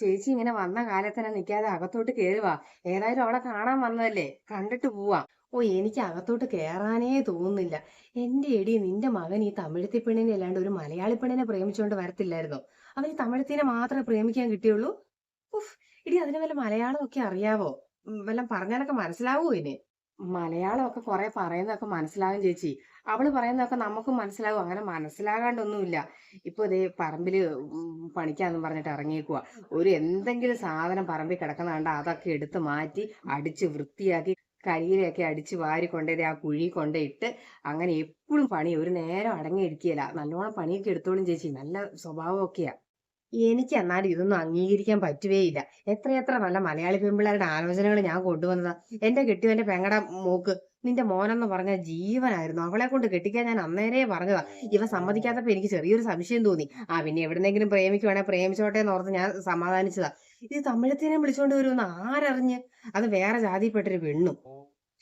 ചേച്ചി ഇങ്ങനെ വന്ന കാലത്തന്നെ നിൽക്കാതെ അകത്തോട്ട് കേറുവാ. ഏതായാലും അവളെ കാണാൻ വന്നതല്ലേ? കണ്ടിട്ട് പോവാ. ഓ എനിക്ക് അകത്തോട്ട് കേറാനേ തോന്നുന്നില്ല. എന്റെ എടി നിന്റെ മകൻ ഈ തമിഴത്തി പെണ്ണിനെ അല്ലാണ്ട് ഒരു മലയാളി പെണ്ണിനെ പ്രേമിച്ചുകൊണ്ട് വരത്തില്ലായിരുന്നോ? അവൻ ഈ തമിഴത്തിനെ മാത്രമേ പ്രേമിക്കാൻ കിട്ടിയുള്ളൂ? ഉഫ് ഇടി അതിന് വല്ല മലയാളം ഒക്കെ അറിയാവോ വല്ലതും പറഞ്ഞാലൊക്കെ മനസ്സിലാവോ ഇനി? മലയാളമൊക്കെ കുറെ പറയുന്നതൊക്കെ മനസ്സിലാകും ചേച്ചി. അവൾ പറയുന്നതൊക്കെ നമുക്ക് മനസ്സിലാകും അങ്ങനെ മനസ്സിലാകാണ്ടൊന്നുമില്ല. ഇപ്പൊ ഇതേ പറമ്പിൽ പണിക്കാന്ന് പറഞ്ഞിട്ട് ഇറങ്ങിയേക്കുക ഒരു എന്തെങ്കിലും സാധനം പറമ്പിൽ കണ്ട അതൊക്കെ എടുത്ത് മാറ്റി അടിച്ച് വൃത്തിയാക്കി കരിയിലൊക്കെ അടിച്ച് വാരി കൊണ്ടുപോയി ആ കുഴി കൊണ്ടിട്ട് അങ്ങനെ എപ്പോഴും പണി ഒരു നേരം അടങ്ങിയിരിക്കുകയില്ല നല്ലോണം പണിയൊക്കെ എടുത്തോളും ചേച്ചി. നല്ല സ്വഭാവമൊക്കെയാ. എനിക്ക് എന്നാലും ഇതൊന്നും അംഗീകരിക്കാൻ പറ്റുകയില്ല എത്രയെത്ര നല്ല മലയാളി പെൺപിള്ളേരുടെ ആലോചനകൾ ഞാൻ കൊണ്ടുവന്നതാ. എന്റെ കെട്ടിയവന്റെ പെങ്ങടെ മോക്ക് നിന്റെ മോനെന്ന് പറഞ്ഞ ജീവനായിരുന്നു. അവളെ കൊണ്ട് കെട്ടിക്കാൻ ഞാൻ അന്നേരെ പറഞ്ഞതാ. ഇവ സമ്മതിക്കാത്തപ്പോ എനിക്ക് ചെറിയൊരു സംശയം തോന്നി. ആ പിന്നെ എവിടെന്നെങ്കിലും പ്രേമിക്കുവാണെ പ്രേമിച്ചോട്ടെ എന്ന് ഓർത്ത് ഞാൻ സമാധാനിച്ചതാ. ഇത് തമിഴത്തിനെ വിളിച്ചോണ്ട് വരുമെന്ന് ആരറിഞ്ഞ്? അത് വേറെ ജാതിയിൽപ്പെട്ടൊരു പെണ്ണും.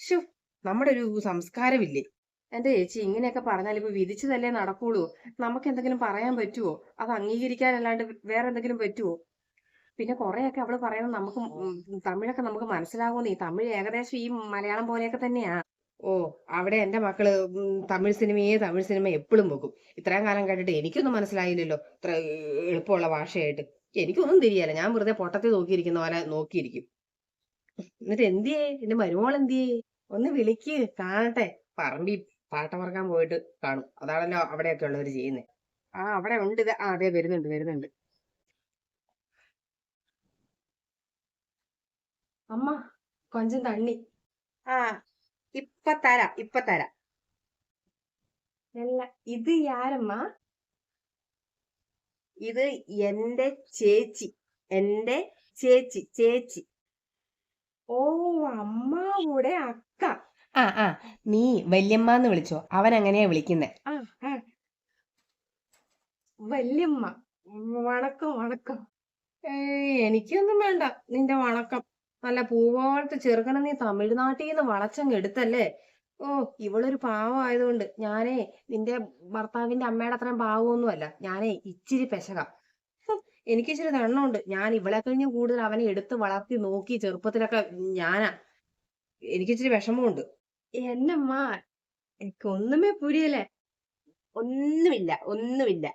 ഷു നമ്മുടെ ഒരു സംസ്കാരമില്ലേ? എന്റെ ചേച്ചി ഇങ്ങനെയൊക്കെ പറഞ്ഞാൽ ഇപ്പൊ വിധിച്ചതല്ലേ നടക്കുള്ളൂ. നമുക്ക് എന്തെങ്കിലും പറയാൻ പറ്റുമോ അത് അംഗീകരിക്കാനല്ലാണ്ട് വേറെ എന്തെങ്കിലും പറ്റുമോ പിന്നെ കൊറേയൊക്കെ അവൾ പറയുന്നത് നമുക്ക് തമിഴൊക്കെ നമുക്ക് മനസ്സിലാവുന്നു. ഈ തമിഴ് ഏകദേശം ഈ മലയാളം പോലെയൊക്കെ തന്നെയാ. ഓ അവിടെ എന്റെ മക്കൾ തമിഴ് സിനിമയെ തമിഴ് സിനിമ എപ്പോഴും പോകും ഇത്രയും കാലം കേട്ടിട്ട് എനിക്കൊന്നും മനസ്സിലായില്ലല്ലോ ഇത്ര എളുപ്പമുള്ള ഭാഷയായിട്ട്. എനിക്കൊന്നും തിരിയല്ല. ഞാൻ വെറുതെ പൊട്ടത്തിൽ നോക്കിയിരിക്കുന്ന പോലെ നോക്കിയിരിക്കും. എന്നിട്ട് എന്തിയേ? എന്റെ മരുമോൾ എന്തിയേ ഒന്ന് വിളിക്ക് കാണട്ടെ. പറമ്പി പാട്ട പറക്കാൻ പോയിട്ട് കാണും. അതാണല്ലോ അവിടെയൊക്കെ ഉള്ളവർ ചെയ്യുന്നത് ആ അവിടെ ഉണ്ട് ഇത്. ആ അതെ വരുന്നുണ്ട് വരുന്നുണ്ട്. അമ്മ കൊഞ്ചം തണ്ണി. ആ ഇപ്പ തരാ ഇപ്പ തരാ. അല്ല ഇത് യാരമ്മ? ഇത് എന്റെ ചേച്ചി എന്റെ ചേച്ചി ചേച്ചി. ഓ അമ്മാവൂടെ അക്ക. ആ ആ. നീ വല്യമ്മ എന്ന് വിളിച്ചോ. അവൻ അങ്ങനെയാ വിളിക്കുന്നെ. ആ ആ. വല്യമ്മ. വണക്കം വണക്കം. എനിക്കൊന്നും വേണ്ട. നിന്റെ വണക്കം. നല്ല പൂവോളത്ത് ചെറുക്കനെ നീ തമിഴ്നാട്ടിൽ നിന്ന് വളച്ചങ്ങ് എടുത്തല്ലേ? ഓ ഇവളൊരു പാവം ആയതുകൊണ്ട് ഞാനേ നിന്റെ ഭർത്താവിന്റെ അമ്മയുടെ അത്രയും പാവമൊന്നും അല്ല ഞാനേ ഇച്ചിരി പെശക. എനിക്ക് ഇച്ചിരി ദണ്ണമുണ്ട് ഞാൻ ഇവളെ കഴിഞ്ഞ് കൂടുതൽ അവനെ എടുത്ത് വളർത്തി നോക്കി ചെറുപ്പത്തിലൊക്കെ ഞാനാ. എനിക്കിച്ചിരി വിഷമമുണ്ട്. എന്നമ്മ എനിക്ക് ഒന്നുമേ പുരിയല്ല? ഒന്നുമില്ല ഒന്നുമില്ല.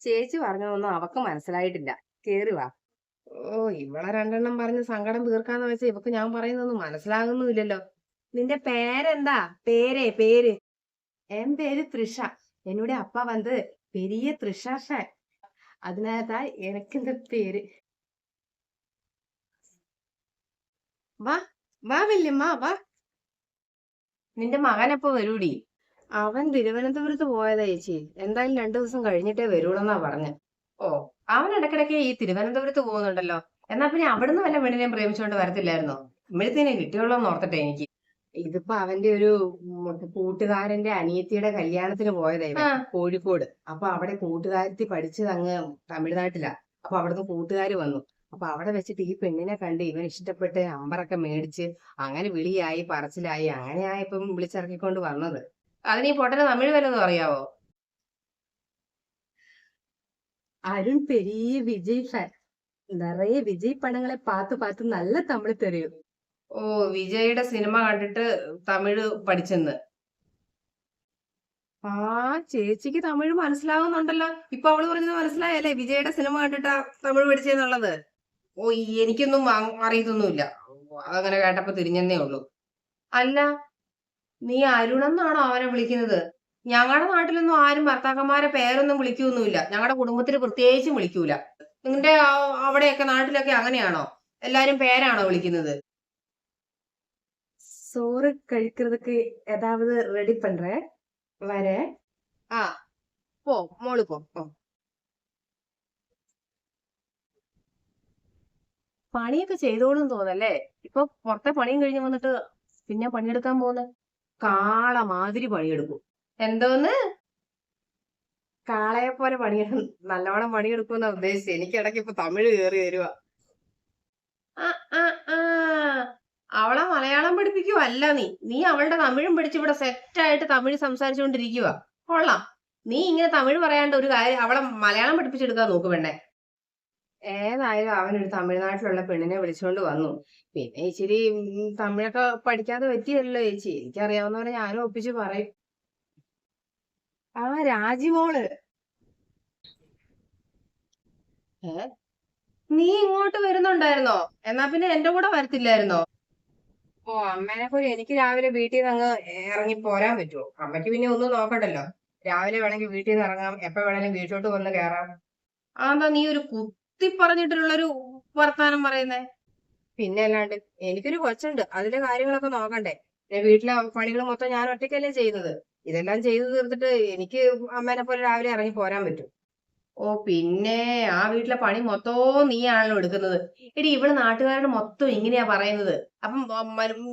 ചേച്ചി പറഞ്ഞതൊന്നും അവക്ക് മനസ്സിലായിട്ടില്ല. കേറി വാ. ഓ ഇവളെ രണ്ടെണ്ണം പറഞ്ഞ് സങ്കടം തീർക്കാന്ന് വെച്ചാ ഇവക്ക് ഞാൻ പറയുന്നൊന്നും മനസ്സിലാകുന്നുമില്ലല്ലോ. നിന്റെ പേരെന്താ? പേരേ പേര്. എൻ പേര് തൃഷ. എന്നോട് അപ്പ വന്നത് പെരിയ തൃഷാഷൻ അതിനകത്താ എനിക്കിന്റെ പേര്? വാ വാ വല്യമ്മ വാ. നിന്റെ മകൻ എപ്പോ വരൂടി? അവൻ തിരുവനന്തപുരത്ത് പോയതാ ചേച്ചി. എന്തായാലും രണ്ടു ദിവസം കഴിഞ്ഞിട്ടേ വരുള്ളൂന്നാ പറഞ്ഞു. ഓ അവൻ ഇടക്കിടക്ക് ഈ തിരുവനന്തപുരത്ത് പോകുന്നുണ്ടല്ലോ. എന്നാ പിന്നെ അവിടുന്ന് വല്ല പെണ്ണിനെയും പ്രേമിച്ചുകൊണ്ട് വരത്തില്ലായിരുന്നോ? ഇമ്മഴത്തേനെ കിട്ടിയുള്ളൂ ഓർത്തട്ടെ എനിക്ക്. ഇതിപ്പോ അവന്റെ ഒരു കൂട്ടുകാരന്റെ അനിയത്തിയുടെ കല്യാണത്തിന് പോയതായി കോഴിക്കോട്. അപ്പൊ അവിടെ കൂട്ടുകാരത്തി പഠിച്ചത് അങ്ങ് തമിഴ്നാട്ടിലാ. അപ്പൊ അവിടുന്ന് കൂട്ടുകാര് വന്നു. അപ്പൊ അവിടെ വെച്ചിട്ട് ഈ പെണ്ണിനെ കണ്ട് ഇവൻ ഇഷ്ടപ്പെട്ട് അമ്പറൊക്കെ മേടിച്ച് അങ്ങനെ വിളിയായി പറച്ചിലായി അങ്ങനെയായപ്പം വിളിച്ചിറക്കിക്കൊണ്ട് വന്നത്. അതിന് ഈ പൊട്ടന് തമിഴ് വരുന്നത് അറിയാവോ? അരുൺ പെരിയ വിജയ് നിറയെ വിജയ് പടങ്ങളെ പാത്ത് പാത്ത് നല്ല തമിഴ് തെറിയും. ഓ വിജയുടെ സിനിമ കണ്ടിട്ട് തമിഴ് പഠിച്ചെന്ന്. ആ ചേച്ചിക്ക് തമിഴ് മനസ്സിലാവുന്നുണ്ടല്ലോ. ഇപ്പൊ അവൾ പറഞ്ഞത് മനസ്സിലായല്ലേ? വിജയുടെ സിനിമ കണ്ടിട്ടാ തമിഴ് പഠിച്ചെന്നുള്ളത്. ഓ ഈ എനിക്കൊന്നും അ- അറിയത്തൊന്നുമില്ല അതങ്ങനെ കേട്ടപ്പോ തിരിഞ്ഞെന്നേ ഉള്ളൂ അല്ല നീ അരുണെന്നാണോ അവനെ വിളിക്കുന്നത് ഞങ്ങളുടെ നാട്ടിലൊന്നും ആരും ഭർത്താക്കന്മാരെ പേരൊന്നും വിളിക്കൊന്നുമില്ല ഞങ്ങളുടെ കുടുംബത്തിൽ പ്രത്യേകിച്ചും വിളിക്കൂല നിങ്ങളുടെ ആ- അവിടെയൊക്കെ നാട്ടിലൊക്കെ അങ്ങനെയാണോ എല്ലാരും പേരാണോ വിളിക്കുന്നത് சோறு கழிக்கிறதுக்கு ஏதாவது ரெடி பண்றேன் வரேன் ആ പോ മോള് പോ പോ. പണിയൊക്കെ ചെയ്തോളും തോന്നല്ലേ? ഇപ്പൊ പുറത്തെ പണിയും കഴിഞ്ഞ് വന്നിട്ട് പിന്നെ പണിയെടുക്കാൻ പോകുന്ന കാള മാതിരി പണിയെടുക്കും. എന്തോന്ന്? കാളയെ പോലെ പണി നല്ലവണ്ണം പണിയെടുക്കും എന്നാ ഉദ്ദേശിച്ചത്. എനിക്ക് ഇടയ്ക്ക് ഇപ്പൊ തമിഴ് കയറി വരുവാ. ആ ആ ആ. അവളെ മലയാളം പഠിപ്പിക്കുവല്ല നീ. നീ അവളുടെ തമിഴും പഠിച്ച് ഇവിടെ സെറ്റായിട്ട് തമിഴ് സംസാരിച്ചുകൊണ്ടിരിക്കുക കൊള്ളാം. നീ ഇങ്ങനെ തമിഴ് പറയാണ്ട് ഒരു കാര്യം അവളെ മലയാളം പഠിപ്പിച്ചെടുക്കാൻ നോക്ക് പെണ്ണെ. ഏതായാലും ഒരു തമിഴ്നാട്ടിലുള്ള പെണ്ണിനെ വിളിച്ചുകൊണ്ട് വന്നു. പിന്നെ ഇച്ചിരി തമിഴൊക്കെ പഠിക്കാതെ പറ്റിയല്ലോ ചേച്ചി. എനിക്കറിയാവുന്നവരെ ഞാനും ഒപ്പിച്ച് പറയും. ആ രാജിമോൾ. ഏ? നീ ഇങ്ങോട്ട് വരുന്നുണ്ടായിരുന്നോ? എന്നാ പിന്നെ എന്റെ കൂടെ വരത്തില്ലായിരുന്നോ? ഓ അമ്മേനെ പോലെ എനിക്ക് രാവിലെ വീട്ടിൽ നിന്ന് അങ്ങ് ഇറങ്ങി പോരാൻ പറ്റുമോ അമ്മയ്ക്ക് പിന്നെ ഒന്നും നോക്കണ്ടല്ലോ. രാവിലെ വേണമെങ്കിൽ വീട്ടിൽ നിന്ന് ഇറങ്ങാം. എപ്പോ വേണമെങ്കിലും വീട്ടിലോട്ട് വന്ന് കയറാം. അതെന്താ നീ ഒരു കുത്തി പറഞ്ഞിട്ടുള്ളൊരു വർത്താനം പറയുന്നേ? പിന്നെ അല്ലാണ്ട് എനിക്കൊരു കൊച്ചുണ്ട്. അതിന്റെ കാര്യങ്ങളൊക്കെ നോക്കണ്ടേ. പിന്നെ വീട്ടിലെ പണികൾ മൊത്തം ഞാൻ ഒറ്റയ്ക്കല്ലേ ചെയ്യുന്നത്. ഇതെല്ലാം ചെയ്തു തീർത്തിട്ട് എനിക്ക് അമ്മേനെ പോലെ രാവിലെ ഇറങ്ങി പോരാൻ പറ്റും. ഓ പിന്നെ ആ വീട്ടിലെ പണി മൊത്തവും നീയാണല്ലോ എടുക്കുന്നത്. എടി ഇവിടെ നാട്ടുകാരുടെ മൊത്തം ഇങ്ങനെയാ പറയുന്നത്. അപ്പം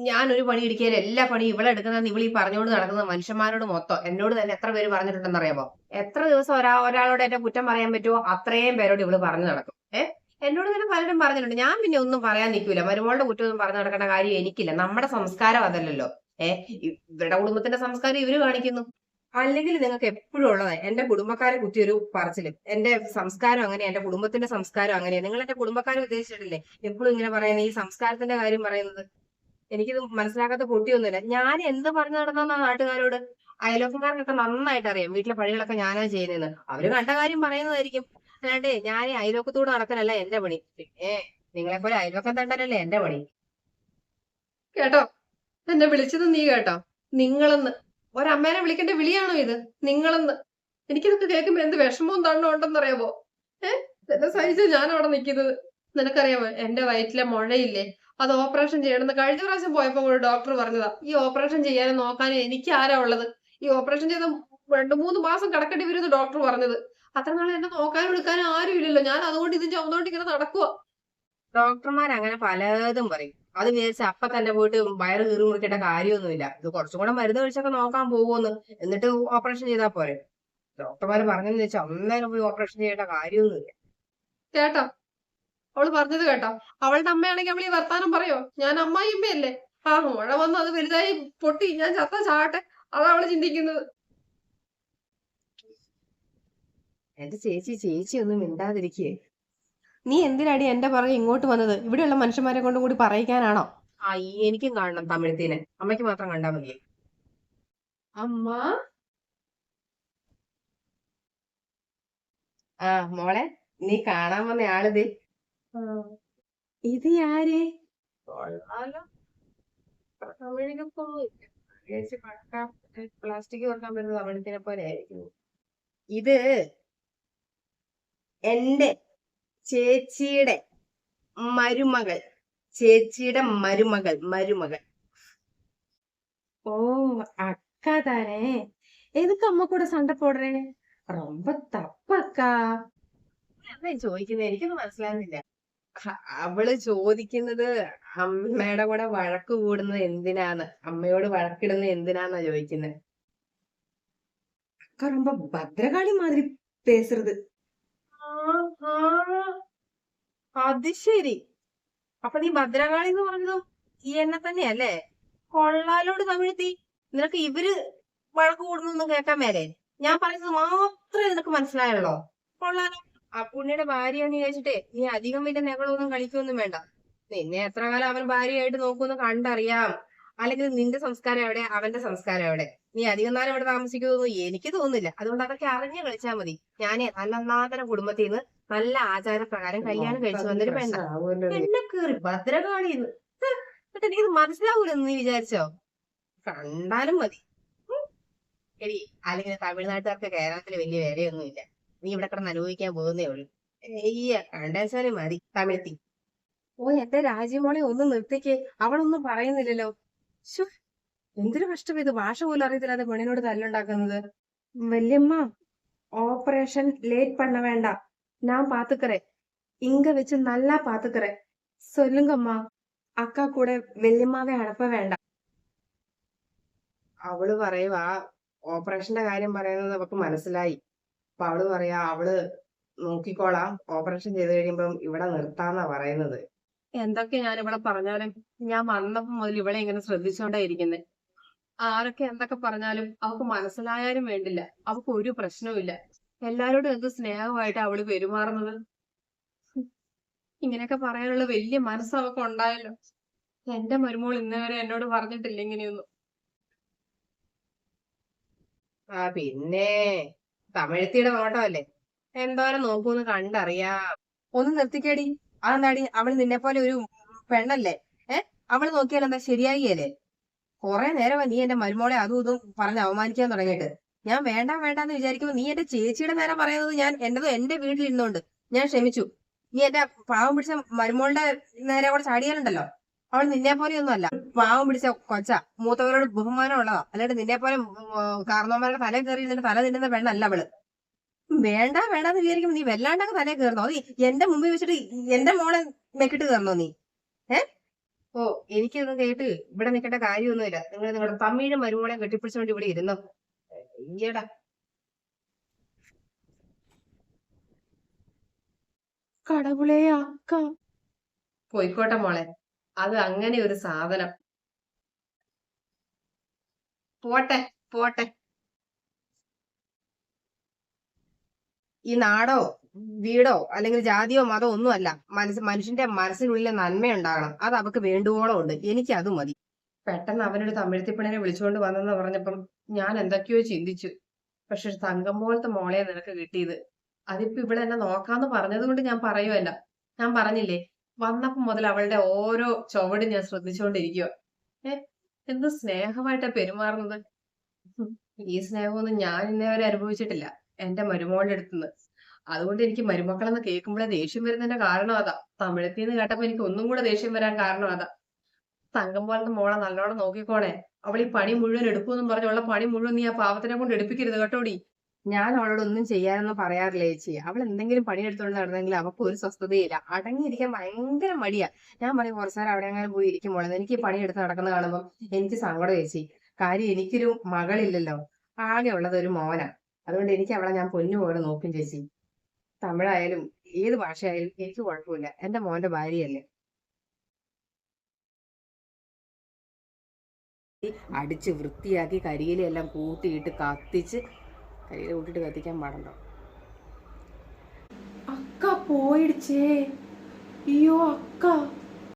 ഞാനൊരു പണി എടുക്കിയാൽ എല്ലാ പണിയും ഇവിടെ എടുക്കുന്നത് ഇവളീ പറഞ്ഞുകൊണ്ട് നടക്കുന്ന മനുഷ്യന്മാരോട് മൊത്തം എന്നോട് തന്നെ എത്ര പേര് പറഞ്ഞിട്ടുണ്ടെന്ന് അറിയാമോ എത്ര ദിവസം ഒരാ ഒരാളോട് എന്റെ കുറ്റം പറയാൻ പറ്റുമോ അത്രയും പേരോട് ഇവൾ പറഞ്ഞു നടക്കും. ഏ? എന്നോട് തന്നെ പലരും പറഞ്ഞിട്ടുണ്ട്. ഞാൻ പിന്നെ ഒന്നും പറയാൻ നിൽക്കില്ല മരുമോളുടെ കുറ്റമൊന്നും പറഞ്ഞു നടക്കേണ്ട കാര്യം എനിക്കില്ല. നമ്മുടെ സംസ്കാരം അതല്ലല്ലോ. ഏ? ഇവരുടെ കുടുംബത്തിന്റെ സംസ്കാരം ഇവർ കാണിക്കുന്നു. അല്ലെങ്കിൽ നിങ്ങൾക്ക് എപ്പോഴും ഉള്ളത് എന്റെ കുടുംബക്കാരെ കുത്തി ഒരു പറച്ചിലും. എന്റെ സംസ്കാരം അങ്ങനെ എന്റെ കുടുംബത്തിന്റെ സംസ്കാരം അങ്ങനെ നിങ്ങൾ എന്റെ കുടുംബക്കാരെ ഉദ്ദേശിച്ചിട്ടില്ലേ? എപ്പോഴും ഇങ്ങനെ പറയുന്ന ഈ സംസ്കാരത്തിന്റെ കാര്യം പറയുന്നത്. എനിക്കിത് മനസ്സിലാക്കാത്ത പൊട്ടിയൊന്നുമില്ല. ഞാൻ എന്ത് പറഞ്ഞു നടന്ന നാട്ടുകാരോട്? അയലോക്കക്കാർക്കൊക്കെ നന്നായിട്ട് അറിയാം. വീട്ടിലെ പണികളൊക്കെ ഞാനാ ചെയ്യുന്നതെന്ന് അവർ കണ്ട കാര്യം പറയുന്നതായിരിക്കും. അല്ലാണ്ട് ഞാൻ അയലോക്കത്തോട് നടക്കാനല്ല എന്റെ പണി. ഏ നിങ്ങളെ പോലെ അയലോക്കം തണ്ടനല്ലേ എന്റെ പണി. കേട്ടോ? എന്നെ വിളിച്ചത് നീ കേട്ടോ? നിങ്ങളെന്ന് ഒരമ്മേനെ വിളിക്കേണ്ട വിളിയാണോ ഇത്? നിങ്ങളെന്ന്. എനിക്കിതൊക്കെ കേൾക്കുമ്പോ എന്ത് വിഷമവും തണ്ണോ ഉണ്ടെന്ന് അറിയാമോ ഏഹ് എന്നെ സഹിച്ച ഞാൻ അവിടെ നിൽക്കുന്നത്? നിനക്കറിയാമോ എന്റെ വയറ്റിലെ മുഴയില്ലേ? അത് ഓപ്പറേഷൻ ചെയ്യണമെന്ന് കഴിഞ്ഞ പ്രാവശ്യം പോയപ്പോ ഡോക്ടർ പറഞ്ഞതാ ഈ ഓപ്പറേഷൻ ചെയ്യാനും നോക്കാനും എനിക്ക് ആരാ ഉള്ളത്? ഈ ഓപ്പറേഷൻ ചെയ്ത രണ്ടു മൂന്ന് മാസം കിടക്കേണ്ടി വരുമെന്ന് ഡോക്ടർ പറഞ്ഞത്. അത്ര നാളെ എന്നെ നോക്കാനും എടുക്കാനും ആരും ഇല്ലല്ലോ ഞാൻ അതുകൊണ്ട് ഇത് ചുമന്നുകൊണ്ട് ഇങ്ങനെ നടക്കുക ഡോക്ടർമാർ അങ്ങനെ പലതും പറയും. അത് വിചാരിച്ച് അപ്പൊ തന്നെ പോയിട്ട് വയറ് കീറി മുറിക്കേണ്ട കാര്യമൊന്നുമില്ല. ഇത് കുറച്ചും കൂടെ മരുന്ന് കഴിച്ചൊക്കെ നോക്കാൻ പോകുമെന്ന്. എന്നിട്ട് ഓപ്പറേഷൻ ചെയ്താൽ പോരെ. ഡോക്ടർമാര് പറഞ്ഞെന്ന് വെച്ചാൽ അന്നേരം പോയി ഓപ്പറേഷൻ ചെയ്യേണ്ട കാര്യമൊന്നുമില്ല. കേട്ടോ? അവൾ പറഞ്ഞത് കേട്ടോ. അവളുടെ അമ്മയാണെങ്കിൽ അവൾ ഈ വർത്താനം പറയോ? ഞാൻ അമ്മായിയമ്മയല്ലേ ആ മുഴ വന്നു അത് വലുതായി പൊട്ടി. ഞാൻ ചത്ത ചാട്ടെ അതാ അവൾ ചിന്തിക്കുന്നത്. എന്റെ ചേച്ചി ചേച്ചി ഒന്നും മിണ്ടാതിരിക്കേ. നീ എന്തിനാടി എന്റെ പുറകെ ഇങ്ങോട്ട് വന്നത്? ഇവിടെയുള്ള മനുഷ്യന്മാരെ കൊണ്ടും കൂടി പറയിക്കാനാണോ? എനിക്കും കാണണം തമിഴത്തിനെ. അമ്മയ്ക്ക് മാത്രം കണ്ടാ മതി. അമ്മ? ആ മോളെ നീ കാണാൻ വന്ന ആളിത് ഇത് ആര്? പ്ലാസ്റ്റിക് കൊടുക്കാൻ പറ്റുന്ന തമിഴത്തിനെ പോലെ ആയിരിക്കും ഇത് എന്റെ ചേച്ചിയുടെ മരുമകൾ ചേച്ചിയുടെ മരുമകൾ മരുമകൾ ஓ அக்கா தானே எதுக்கு அம்மா கூட சண்டை போடுறேன் ரொம்ப தப்பு அக்கா എന്താ ചോദിക്കുന്നത് എനിക്കൊന്നും മനസ്സിലാകുന്നില്ല ഹ, അവള് ചോദിക്കുന്നത് അമ്മയുടെ കൂടെ വഴക്ക് കൂടുന്നത് എന്തിനാന്ന് അമ്മയോട് വഴക്കിടുന്നത് എന്തിനാന്നാ ചോദിക്കുന്നത് அக்கா ரொம்ப பத்திரகாளி மாதிரி பேசுறது അത് ശരി. അപ്പൊ നീ ഭദ്രകാളി എന്ന് പറഞ്ഞതും ഈ എന്നെ തന്നെയല്ലേ? കൊള്ളാലോട് തമിഴ്ത്തി നിനക്ക് ഇവർ വഴക്ക് കൂടുന്നൊന്നും കേൾക്കാൻ മേലെ. ഞാൻ പറയുന്നത് മാത്രമേ നിനക്ക് മനസ്സിലായുള്ളോ? കൊള്ളാലോ. ആ ഭാര്യ ഭാര്യയാന്ന് വിചാരിച്ചിട്ടേ നീ അധികം വലിയ നെകളൊന്നും കളിക്കൊന്നും വേണ്ട. നിന്നെ എത്ര കാലം അവൻ ഭാര്യയായിട്ട് നോക്കുമെന്ന് കണ്ടറിയാം. അല്ലെങ്കിൽ നിന്റെ സംസ്കാരം എവിടെ? അവന്റെ സംസ്കാരം എവിടെ? നീ അധികം നാളെ ഇവിടെ താമസിക്കുമെന്ന് എനിക്ക് തോന്നുന്നില്ല. അതുകൊണ്ട് അതൊക്കെ അറിഞ്ഞു കളിച്ചാൽ മതി. ഞാനേ നല്ല ഒന്നാന്തരം കുടുംബത്തിൽ നിന്ന് നല്ല ആചാരപ്രകാരം കല്യാണം കഴിച്ചു വന്നൊരു പെണ്ണ. എന്നെ കേറി ഭദ്രകാളിന്ന്. ഹ്, എന്നിട്ട് എനിക്കിത് മനസ്സിലാവൂലെന്ന് നീ വിചാരിച്ചോ? കണ്ടാലും മതി. എടി അല്ലെങ്കിൽ തമിഴ്നാട്ടുകാർക്ക് കേരളത്തിൽ വലിയ വിലയൊന്നുമില്ല. നീ ഇവിടെ കിടന്ന് അനുഭവിക്കാൻ പോകുന്നേ ഉള്ളൂ. ഏയ്യ കണ്ടേച്ചാലും മതി. തമിഴ്ത്തി ഓ എന്റെ രാജ്യമോളെ ഒന്ന് നിർത്തിക്കേ. അവളൊന്നും പറയുന്നില്ലല്ലോ. ശ്ശോ, എന്തിനു കഷ്ടം? ഇത് ഭാഷ പോലും അറിയത്തില്ലാതെ പെണ്ണിനോട് തല്ലുണ്ടാക്കുന്നത്. വല്യമ്മ ഓപ്പറേഷൻ ലേറ്റ് പണ വേണ്ട. ഞാൻ പാത്തുക്കറേൻ ഇങ്ക വെച്ച് നല്ല പാത്തുക്കറേൻ സൊല്ലുങ്കമ്മ അക്ക കൂടെ വല്യമ്മാവെ അടപ്പ വേണ്ട. അവൾ പറയുവാ ഓപ്പറേഷന്റെ കാര്യം പറയുന്നത് അവക്ക് മനസ്സിലായി. അപ്പൊ അവൾ പറയാ അവൾ നോക്കിക്കോളാം. ഓപ്പറേഷൻ ചെയ്ത് കഴിയുമ്പം ഇവിടെ നിർത്താന്നാ പറയുന്നത്. എന്തൊക്കെ ഞാൻ ഇവിടെ പറഞ്ഞാലും? ഞാൻ വന്നപ്പോ മുതൽ ഇവിടെ ഇങ്ങനെ ശ്രദ്ധിച്ചോണ്ടേ ഇരിക്കുന്നേ. ആരൊക്കെ എന്തൊക്കെ പറഞ്ഞാലും അവൾക്ക് മനസ്സിലായാലും വേണ്ടില്ല. അവൾക്ക് ഒരു പ്രശ്നവുമില്ല എല്ലാരോടും എന്ത് സ്നേഹമായിട്ട് അവൾ പെരുമാറുന്നത്? ഇങ്ങനെയൊക്കെ പറയാനുള്ള വലിയ മനസ്സ് അവക്ക് ഉണ്ടായല്ലോ. എന്റെ മരുമോൾ ഇന്നുവരെ എന്നോട് പറഞ്ഞിട്ടില്ല ഇങ്ങനെയൊന്നും. ആ പിന്നെ തമിഴത്തിയുടെ നോട്ടമല്ലേ? എന്തോരം നോക്കൂന്ന് കണ്ടറിയാം. ഒന്ന് നിർത്തിക്കേടി. അതെന്താടി? അവൾ നിന്നെ പോലെ ഒരു പെണ്ണല്ലേ? ഏഹ് അവൾ നോക്കിയാൽ എന്താ ശരിയാകിയല്ലേ കൊറേ നേരമാ നീ എന്റെ മരുമോളെ അതും ഇതും പറഞ്ഞ് അവമാനിക്കാൻ തുടങ്ങിയിട്ട്. ഞാൻ വേണ്ട വേണ്ടാന്ന് വിചാരിക്കുമ്പോ നീ എന്റെ ചേച്ചിയുടെ നേരം പറയുന്നത് ഞാൻ എന്റെതും എന്റെ വീട്ടിലിരുന്നോണ്ട്. ഞാൻ ക്ഷമിച്ചു. നീ എന്റെ പാവം പിടിച്ച മരുമോളുടെ നേരെ അവിടെ ചാടിയാലുണ്ടല്ലോ? അവൾ നിന്നെ പോലെ ഒന്നും അല്ല പാവം പിടിച്ച കൊച്ച മൂത്തവരോട് ബഹുമാനം ഉള്ളതാ അല്ലാണ്ട് നിന്നെ പോലെ കാർന്നോമാരുടെ തല കയറി തല നിന്നുന്ന പെണ്ണല്ല അവൾ. വേണ്ട വേണ്ടാന്ന് വിചാരിക്കുമ്പോ നീ വല്ലാണ്ടൊക്കെ തലേ കയറുന്നോ? നീ എന്റെ മുമ്പിൽ വെച്ചിട്ട് എന്റെ മോളെ മെക്കിട്ട് കയറുന്നോ നീ? ഏ? ഓ എനിക്കൊന്നും കേട്ട് ഇവിടെ നിൽക്കേണ്ട കാര്യമൊന്നുമില്ല. നിങ്ങൾ നിങ്ങളുടെ തമിഴ് മരുമോളെ കെട്ടിപ്പിടിച്ചുകൊണ്ട് ഇവിടെ ഇരുന്നോ? ഈയടാ കടവുളേ അക്ക. പോയിക്കോട്ടെ മോളെ. അത് അങ്ങനെ ഒരു സാധനം. പോട്ടെ പോട്ടെ. ഈ നാടോ? വീടോ അല്ലെങ്കിൽ ജാതിയോ മതമോ ഒന്നുമല്ല. മനസ്സ് മനുഷ്യന്റെ മനസ്സിനുള്ളിലെ നന്മയുണ്ടാകണം. അത് അവക്ക് വേണ്ടുവോളം ഉണ്ട്. എനിക്ക് അത് മതി. പെട്ടെന്ന് അവനൊരു തമിഴ്ത്തിപ്പണിനെ വിളിച്ചുകൊണ്ട് വന്നെന്ന് പറഞ്ഞപ്പം ഞാൻ എന്തൊക്കെയോ ചിന്തിച്ചു. പക്ഷെ തങ്കം പോലത്തെ മോളെ നിനക്ക് കിട്ടിയത്. അതിപ്പോ ഇവിടെ എന്നെ നോക്കാന്ന് പറഞ്ഞത് കൊണ്ട് ഞാൻ പറയുമല്ല ഞാൻ പറഞ്ഞില്ലേ വന്നപ്പോ മുതൽ അവളുടെ ഓരോ ചുവടും ഞാൻ ശ്രദ്ധിച്ചുകൊണ്ടിരിക്കുക ഏ എന്ത് സ്നേഹമായിട്ടാ പെരുമാറുന്നത്? ഈ സ്നേഹമൊന്നും ഞാൻ ഇന്നേ വരെ അനുഭവിച്ചിട്ടില്ല. എന്റെ മരുമോളുടെ അടുത്തുനിന്ന്. അതുകൊണ്ട് എനിക്ക് മരുമക്കളെന്ന് കേൾക്കുമ്പോഴേ ദേഷ്യം വരുന്നതിന്റെ കാരണം അതാ. തമിഴത്തിൽ നിന്ന് കേട്ടപ്പോ എനിക്ക് ഒന്നും കൂടെ ദേഷ്യം വരാൻ കാരണം അതാ. തങ്കം പോലത്തെ മോളെ നല്ലോണം നോക്കിക്കോണേ. അവൾ ഈ പണി മുഴുവൻ എടുക്കുമെന്നും പറഞ്ഞുള്ള പണി മുഴുവൻ നീ ആ പാവത്തിനെ കൊണ്ട് എടുപ്പിക്കരുത് കേട്ടോടി ഞാൻ അവളോട് ഒന്നും ചെയ്യാനൊന്നും പറയാറില്ല ചേച്ചി. അവൾ എന്തെങ്കിലും പണിയെടുത്തോണ്ട് നടന്നെങ്കിൽ അവൾക്ക് ഒരു സ്വസ്ഥതയില്ല. അടങ്ങിയിരിക്കാൻ ഭയങ്കര മടിയാ. ഞാൻ പറയും കുറച്ചു നേരം അവിടെ അങ്ങനെ പോയി ഇരിക്കുമ്പോൾ എനിക്ക് പണി പണിയെടുത്ത് നടക്കുന്ന കാണുമ്പോൾ എനിക്ക് സങ്കടം ചേച്ചി. കാര്യം എനിക്കൊരു മകളില്ലല്ലോ. ആകെ ഉള്ളത് ഒരു മോനാ. അതുകൊണ്ട് എനിക്ക് അവളെ ഞാൻ പൊന്നു പോലെ നോക്കും ചേച്ചി. തമിഴായാലും ഏത് ഭാഷയായാലും എനിക്ക് കുഴപ്പമില്ല. എന്റെ മോന്റെ ഭാര്യയല്ലേ. അടിച്ച് വൃത്തിയാക്കി കരിയിലെല്ലാം കൂട്ടിയിട്ട് കത്തിച്ച് കരിയില കൂട്ടിയിട്ട് കത്തിക്കാൻ പാടുണ്ടോ? അക്ക പോയിടിച്ചേ. അയ്യോ അക്ക.